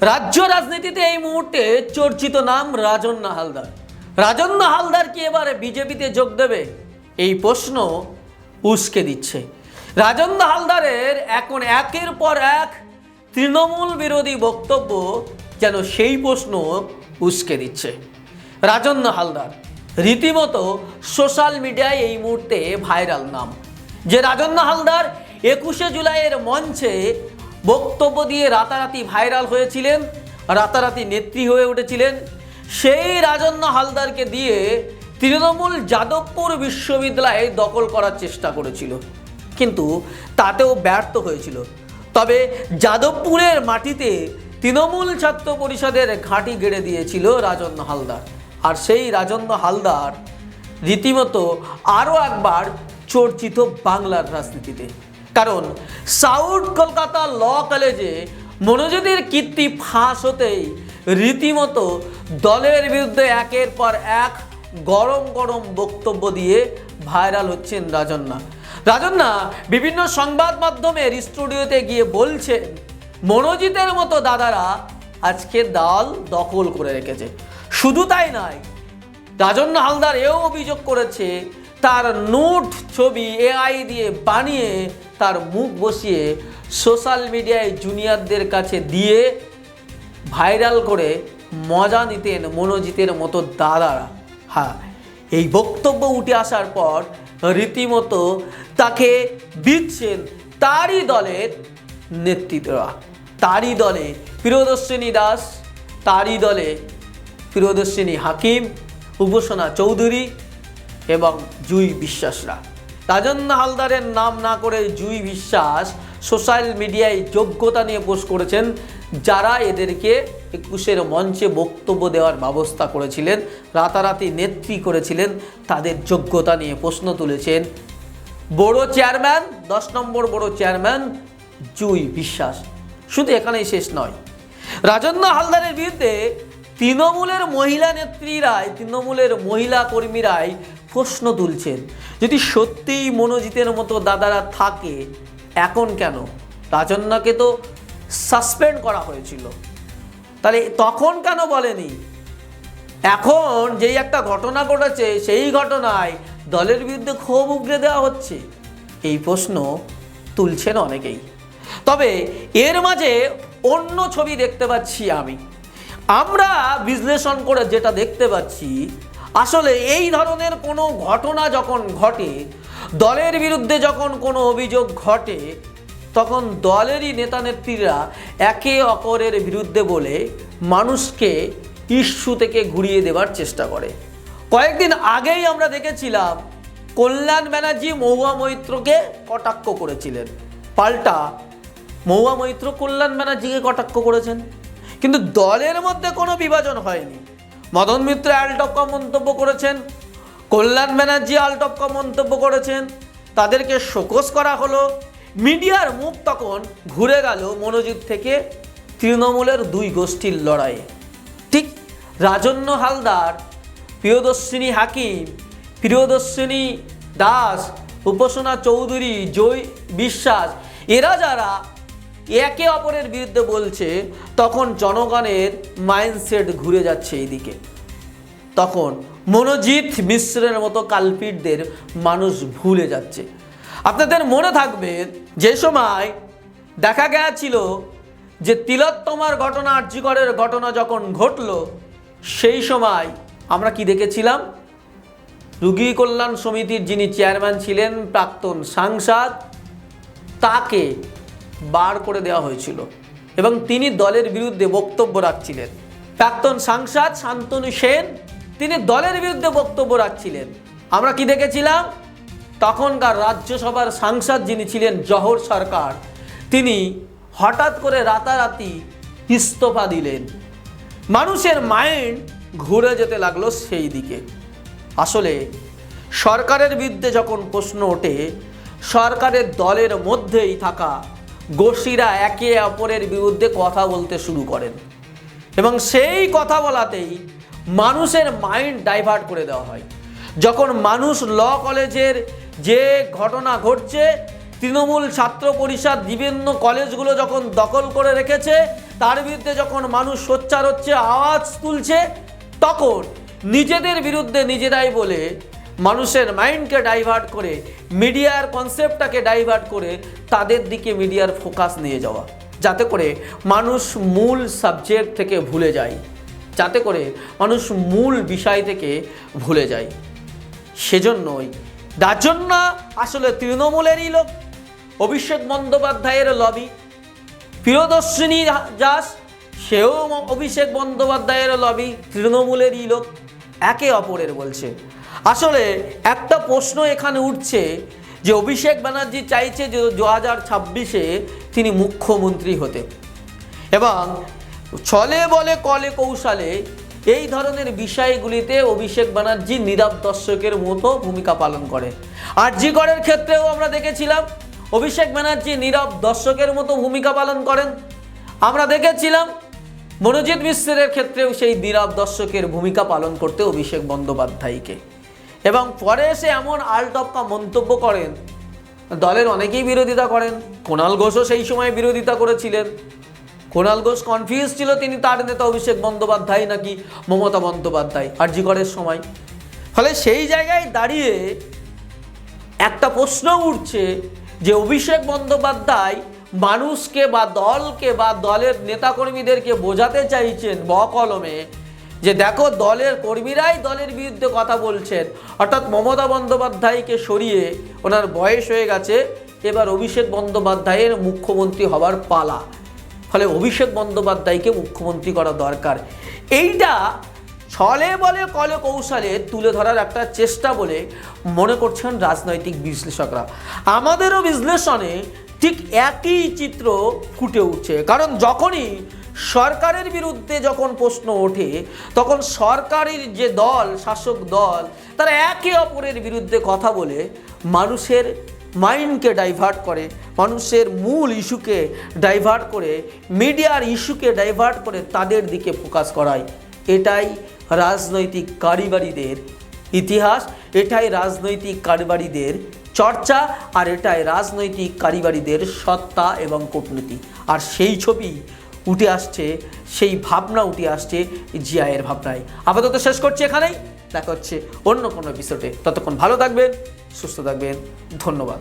রাজ্য রাজনীতিতে এই মুহূর্তে চর্চিত নাম রাজন্য হালদার। রাজন্য হালদার কি এবারে বিজেপিতে যোগ দেবে? এই প্রশ্ন উস্কে দিচ্ছে। রাজন্য হালদারের এখন একের পর এক তৃণমূল বিরোধী বক্তব্য যেন সেই প্রশ্ন উস্কে দিচ্ছে। রাজন্য হালদার, রীতিমতো সোশ্যাল মিডিয়ায় এই মুহূর্তে ভাইরাল নাম। যে রাজন্য হালদার একুশে জুলাইয়ের মঞ্চে বক্তব্য দিয়ে রাতারাতি ভাইরাল হয়েছিলেন, রাতারাতি নেত্রী হয়ে উঠেছিলেন। সেই রাজন্য হালদারকে দিয়ে তৃণমূল যাদবপুর বিশ্ববিদ্যালয়ে দখল করার চেষ্টা করেছিল। কিন্তু তাতেও ব্যর্থ হয়েছিল। তবে যাদবপুরের মাটিতে তৃণমূল ছাত্র পরিষদের ঘাঁটি গেড়ে দিয়েছিল রাজন্য হালদার। আর সেই রাজন্য হালদার রীতিমতো আরও একবার চর্চিত বাংলার রাজনীতিতে। কারণ সাউথ কলকাতা ল কলেজে মনোযোগের কীর্তি ফাঁস হতেই রীতিমতো দলের বিরুদ্ধে একের পর এক গরম গরম বক্তব্য দিয়ে ভাইরাল হচ্ছেন রাজন্না। রাজন্না বিভিন্ন সংবাদ মাধ্যমের স্টুডিওতে গিয়ে বলছেন, মনোজিতের মতো দাদারা আজকে দল দখল করে রেখেছে। শুধু তাই নয় রাজন্য হালদার এও অভিযোগ করেছে, তার নোট ছবি এআই দিয়ে বানিয়ে তার মুখ বসিয়ে সোশ্যাল মিডিয়ায় জুনিয়রদের কাছে দিয়ে ভাইরাল করে মজা নিতেন মনোজিতের মতো দাদারা। হ্যাঁ এই বক্তব্য উঠে আসার পর রীতিমতো তাকে দিচ্ছেন তারই দলের নেতৃত্বরা। তারই দলে প্রিয়দর্শিনী দাস, তারই দলে প্রিয়দর্শিনী হাকিম, উপাসনা চৌধুরী এবং জুই বিশ্বাসরা। রাজন্য হালদারের নাম না করে জুই বিশ্বাস সোশ্যাল মিডিয়ায় যোগ্যতা নিয়ে পোস্ট করেছেন, যারা এদেরকে একুশের মঞ্চে বক্তব্য দেওয়ার ব্যবস্থা করেছিলেন, রাতারাতি নেত্রী করেছিলেন, তাদের যোগ্যতা নিয়ে প্রশ্ন তুলেছেন বড় চেয়ারম্যান, দশ নম্বর বড় চেয়ারম্যান জুই বিশ্বাস। শুধু এখানেই শেষ নয়। রাজন্য হালদারের বিরুদ্ধে তৃণমূলের মহিলা নেত্রীরাই, তৃণমূলের মহিলা কর্মীরাই প্রশ্ন তুলছেন। যদি সত্যিই মনোজিতের মতো দাদারা থাকে, এখন কেন? রাজন্যাকে তো সাসপেন্ড করা হয়েছিল। তাহলে তখন কেন বলেনি? এখন যেই একটা ঘটনা ঘটেছে, সেই ঘটনায় দলের বিরুদ্ধে ক্ষোভ উগরে দেওয়া হচ্ছে। এই প্রশ্ন তুলছেন অনেকেই। তবে এর মাঝে অন্য ছবি দেখতে পাচ্ছি আমি। আমরা বিশ্লেষণ করে যেটা দেখতে পাচ্ছি আসলে এই ধরনের কোনো ঘটনা যখন ঘটে, দলের বিরুদ্ধে যখন কোনো অভিযোগ ঘটে, তখন দলেরই নেতা নেত্রীরা একে অপরের বিরুদ্ধে বলে মানুষকে ইস্যু থেকে ঘুরিয়ে দেওয়ার চেষ্টা করে। কয়েকদিন আগেই আমরা দেখেছিলাম, কল্যাণ ব্যানার্জি মহুয়া মৈত্রকে কটাক্ষ করেছিলেন। পাল্টা মহুয়া মৈত্র কল্যাণ ব্যানার্জিকে কটাক্ষ করেছেন। কিন্তু দলের মধ্যে কোনো বিভাজন হয়নি। মদন মিত্র অ্যালটপকা মন্তব্য করেছেন, কল্যাণ ব্যানার্জি আলটপকা মন্তব্য করেছেন, তাদেরকে শোকস করা হলো। মিডিয়ার মুখ তখন ঘুরে গেল মনোজিৎ থেকে তৃণমূলের দুই গোষ্ঠীর লড়াইয়ে। ঠিক রাজন্য হালদার, প্রিয়দর্শিনী হাকিম, প্রিয়দর্শিনী দাস, উপাসনা চৌধুরী, জয় বিশ্বাস, এরা যারা একে অপরের বিরুদ্ধে বলছে, তখন জনগণের মাইন্ডসেট ঘুরে যাচ্ছে এইদিকে। তখন মনোজিৎ মিশ্রের মতো কালপিটদের মানুষ ভুলে যাচ্ছে। আপনাদের মনে থাকবে, যে সময় দেখা গেছিল যে তিলোত্তমার ঘটনা, আর্যিকরের ঘটনা যখন ঘটলো, সেই সময় আমরা কি দেখেছিলাম? রুগী কল্যাণ সমিতির যিনি চেয়ারম্যান ছিলেন, প্রাক্তন সাংসদ, তাকে বার করে দেওয়া হয়েছিল এবং তিনি দলের বিরুদ্ধে বক্তব্য রাখছিলেন। প্রাক্তন সাংসদ শান্তনু সেন, তিনি দলের বিরুদ্ধে বক্তব্য রাখছিলেন। আমরা কি দেখেছিলাম? তখনকার রাজ্যসভার সাংসদ যিনি ছিলেন জহর সরকার, তিনি হঠাৎ করে রাতারাতি ইস্তফা দিলেন। মানুষের মাইন্ড ঘুরে যেতে লাগল সেই দিকে। আসলে সরকারের বিরুদ্ধে যখন প্রশ্ন ওঠে, সরকারের দলের মধ্যেই থাকা গোষ্ঠীরা একে অপরের বিরুদ্ধে কথা বলতে শুরু করেন। এবং সেই কথা বলাতেই মানুষের মাইন্ড ডাইভার্ট করে দেওয়া হয়। যখন মানুষ ল কলেজের যে ঘটনা ঘটছে, তৃণমূল ছাত্র পরিষদ বিভিন্ন কলেজগুলো যখন দখল করে রেখেছে, তার বিরুদ্ধে যখন মানুষ সোচ্চার হচ্ছে, আওয়াজ তুলছে, তখন নিজেদের বিরুদ্ধে নিজেরাই বলে মানুষের মাইন্ডকে ডাইভার্ট করে মিডিয়ার কনসেপ্টটাকে ডাইভার্ট করে তাদের দিকে মিডিয়ার ফোকাস নিয়ে যাওয়া। যাতে করে মানুষ মূল সাবজেক্ট থেকে ভুলে যায়। যাতে করে মানুষ মূল বিষয় থেকে ভুলে যায়। সেজন্যই যার জন্য আসলে তৃণমূলেরই লোক। অভিষেক বন্দ্যোপাধ্যায়ের লবি প্রিয়দর্শিনী দাস, সেও অভিষেক বন্দ্যোপাধ্যায়ের লবি তৃণমূলেরই লোক। একে অপরের বলছে। আসলে একটা প্রশ্ন এখানে উঠছে যে অভিষেক ব্যানার্জি চাইছে যে দু হাজার ছাব্বিশে তিনি মুখ্যমন্ত্রী হতে। এবং ছলে বলে কলে কৌশলে এই ধরনের বিষয়গুলিতে অভিষেক ব্যানার্জি নীরব দর্শকের মতো ভূমিকা পালন করে। আর জিগড়ের ক্ষেত্রেও আমরা দেখেছিলাম অভিষেক ব্যানার্জি নীরব দর্শকের মতো ভূমিকা পালন করেন। আমরা দেখেছিলাম মনোজিৎ মিশ্রের ক্ষেত্রেও সেই নীরব দর্শকের ভূমিকা পালন করতে অভিষেক বন্দ্যোপাধ্যায়কে। এবং পরে এসে এমন আলটপকা মন্তব্য করেন। দলের অনেকেই বিরোধিতা করেন। কোনাল ঘোষও সেই সময় বিরোধিতা করেছিলেন। কোনাল ঘোষ কনফিউজ ছিল, তিনি তার নেতা অভিষেক বন্দ্যোপাধ্যায় নাকি মমতা বন্দ্যোপাধ্যায় আরজিকরের সময়। ফলে সেই জায়গায় দাঁড়িয়ে একটা প্রশ্ন উঠছে যে অভিষেক বন্দ্যোপাধ্যায় মানুষকে বা দলকে বা দলের নেতাকর্মীদেরকে বোঝাতে চাইছেন বকলমে যে দেখো দলের কর্মীরাই দলের বিরুদ্ধে কথা বলছেন। অর্থাৎ মমতা বন্দ্যোপাধ্যায়কে সরিয়ে ওনার বয়স হয়ে গেছে, এবার অভিষেক বন্দ্যোপাধ্যায়ের মুখ্যমন্ত্রী হবার পালা। ফলে অভিষেক বন্দ্যোপাধ্যায়কে মুখ্যমন্ত্রী করা দরকার। এইটা ছলে বলে কলে কৌশলে তুলে ধরার একটা চেষ্টা বলে মনে করছেন রাজনৈতিক বিশ্লেষকরা। আমাদেরও বিশ্লেষণে ঠিক একই চিত্র ফুটে উঠছে। কারণ যখনই সরকারের বিরুদ্ধে যখন প্রশ্ন ওঠে, তখন সরকারের যে দল, শাসক দল, তারা একে অপরের বিরুদ্ধে কথা বলে, মানুষের মাইন্ডকে ডাইভার্ট করে, মানুষের মূল ইস্যুকে ডাইভার্ট করে, মিডিয়ার ইস্যুকে ডাইভার্ট করে তাদের দিকে ফোকাস করায়। এটাই রাজনৈতিক কারিবারিদের ইতিহাস, এটাই রাজনৈতিক কারিবারিদের চর্চা, আর এটাই রাজনৈতিক কারিবারিদের সত্তা এবং কূটনীতি। আর সেই ছবি উঠে আসছে, সেই ভাবনা উঠে আসছে জিআইয়ের ভাবনায়। আপাতত শেষ করছি এখানেই। দেখা হচ্ছে অন্য কোনো এপিসোডে ততক্ষণ ভালো থাকবেন, সুস্থ থাকবেন। ধন্যবাদ।